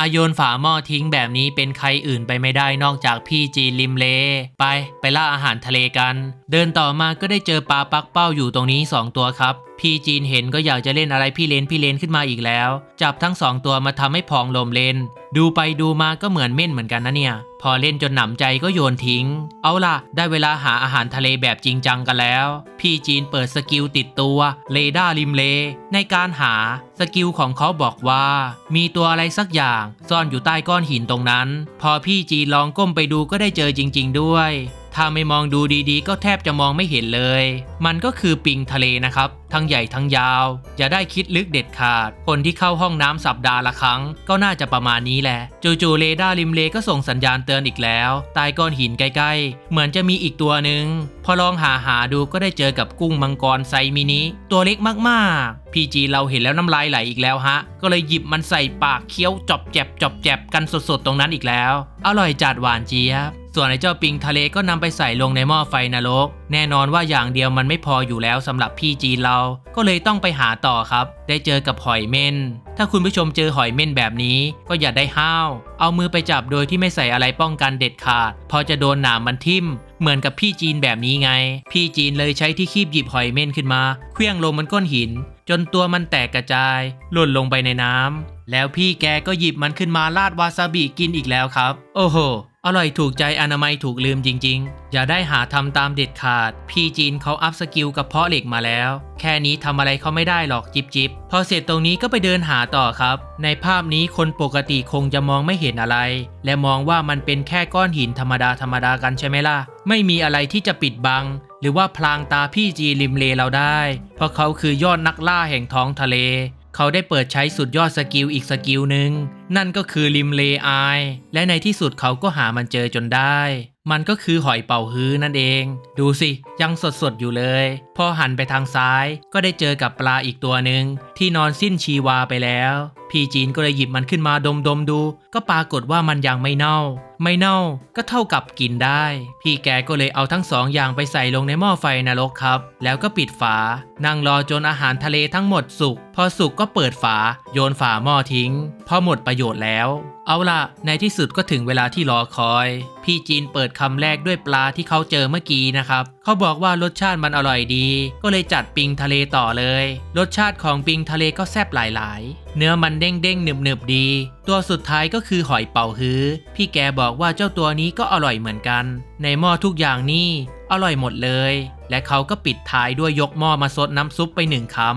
อาโยนฝาหม้อทิ้งแบบนี้เป็นใครอื่นไปไม่ได้นอกจากพี่จีริมเล ไปไปล่าอาหารทะเลกัน เดินต่อมาก็ได้เจอปลาปักเป้าอยู่ตรงนี้ 2 ตัวครับพี่จีนเห็นก็อยากจะเล่นอะไรพี่เลนพี่เลนขึ้นมาอีกแล้ว จับทั้งสองตัวมาทำให้พองลมเลน ดูไปดูมาก็เหมือนเม่นเหมือนกันนะเนี่ย พอเล่นจนหนำใจก็โยนทิ้ง เอาล่ะ ได้เวลาหาอาหารทะเลแบบจริงจังกันแล้ว พี่จีนเปิดสกิลติดตัวเรดาร์ริมเล ในการหาสกิลของเขาบอกว่า มีตัวอะไรสักอย่าง ซ่อนอยู่ใต้ก้อนหินตรงนั้น พอพี่จีนลองก้มไปดูก็ได้เจอจริง ๆ ด้วย ถ้าไม่มองดูดีๆ ก็แทบจะมองไม่เห็นเลย มันก็คือปิงทะเลนะครับ ทั้งใหญ่ทั้งยาว อย่าได้คิดลึกเด็ดขาด คนที่เข้าห้องน้ำสัปดาห์ละครั้ง ก็น่าจะประมาณนี้แหละ จู่ๆเรดาร์ริมเลก็ส่งสัญญาณเตือนอีกแล้วใต้ก้อนหินใกล้ๆ เหมือนจะมีอีกตัวหนึ่ง พอลองหาหาดูก็ได้เจอกับกุ้งมังกรไซมินิ ตัวเล็กมากๆ พีจีเราเห็นแล้วน้ำลายไหลอีกแล้วฮะ ก็เลยหยิบมันใส่ปากเคี้ยวจอบแจบจอบแจบกันสดๆตรงนั้นอีกแล้ว อร่อยจัดหวานเจี๊ยบ ส่วนไอ้เจ้าปิงทะเลก็นำไปใส่ลงในหม้อไฟนรก แน่นอนว่าอย่างเดียวมันไม่พออยู่แล้วสำหรับพี่จีนเรา ก็เลยต้องไปหาต่อครับ ได้เจอกับหอยเม่น ถ้าคุณผู้ชมเจอหอยเม่นแบบนี้ ก็อย่าได้ห้าว เอามือไปจับโดยที่ไม่ใส่อะไรป้องกันเด็ดขาด พอจะโดนหนามมันทิ่มเหมือนกับพี่จีนแบบนี้ไง พี่จีนเลยใช้ที่คีบหยิบหอยเม่นขึ้นมา เคลื่องลงบนก้อนหิน จนตัวมันแตกกระจาย หล่นลงไปในน้ำแล้วพี่แกก็หยิบมันขึ้นมาราดวาซาบิกินอีกแล้วครับ โอ้โห อร่อยถูกใจอนามัยถูกลืมจริง ๆ อย่าได้หาทำตามเด็ดขาด พี่จีนเขาอัพสกิลกับเพาะเหล็กมาแล้ว แค่นี้ทำอะไรเขาไม่ได้หรอกจิบจิบพอเสร็จตรงนี้ก็ไปเดินหาต่อครับ ในภาพนี้คนปกติคงจะมองไม่เห็นอะไร และมองว่ามันเป็นแค่ก้อนหินธรรมดาธรรมดากันใช่ไหมล่ะ ไม่มีอะไรที่จะปิดบัง หรือว่าพลางตาพี่จีริมเลเราได้ เพราะเขาคือยอดนักล่าแห่งท้องทะเล เขาได้เปิดใช้สุดยอดสกิลอีกสกิลหนึ่งนั่นก็คือริมเลไอาย และในที่สุดเขาก็หามันเจอจนได้ มันก็คือหอยเป่าฮื้อนั่นเอง ดูสิ ยังสดสดๆอยู่เลย พอหันไปทางซ้ายก็ได้เจอกับปลาอีกตัวหนึ่งที่นอนสิ้นชีวาไปแล้ว พี่จีนก็เลยหยิบมันขึ้นมาดมดมๆดู ก็ปรากฏว่ามันยังไม่เน่า ไม่เน่าก็เท่ากับกินได้ พี่แกก็เลยเอาทั้งสองอย่างไปใส่ลงในหม้อไฟนรกครับ แล้วก็ปิดฝา นั่งรอจนอาหารทะเลทั้งหมดสุก พอสุกก็เปิดฝา โยนฝาหม้อทิ้ง พอหมดประโยชน์แล้ว เอาล่ะ ในที่สุดก็ถึงเวลาที่รอคอย พี่จีนเปิดคำแรกด้วยปลาที่เขาเจอเมื่อกี้นะครับเขาบอกว่ารสชาติมันอร่อยดี ก็เลยจัดปิงทะเลต่อเลย รสชาติของปิงทะเลก็แซ่บหลาย ๆ เนื้อมันเด้งเด้งหนึบหนึบดี ตัวสุดท้ายก็คือหอยเป่าฮื้อ พี่แกบอกว่าเจ้าตัวนี้ก็อร่อยเหมือนกัน ในหม้อทุกอย่างนี่อร่อยหมดเลย และเขาก็ปิดท้ายด้วยยกหม้อมาซดน้ำซุปไปหนึ่งคำ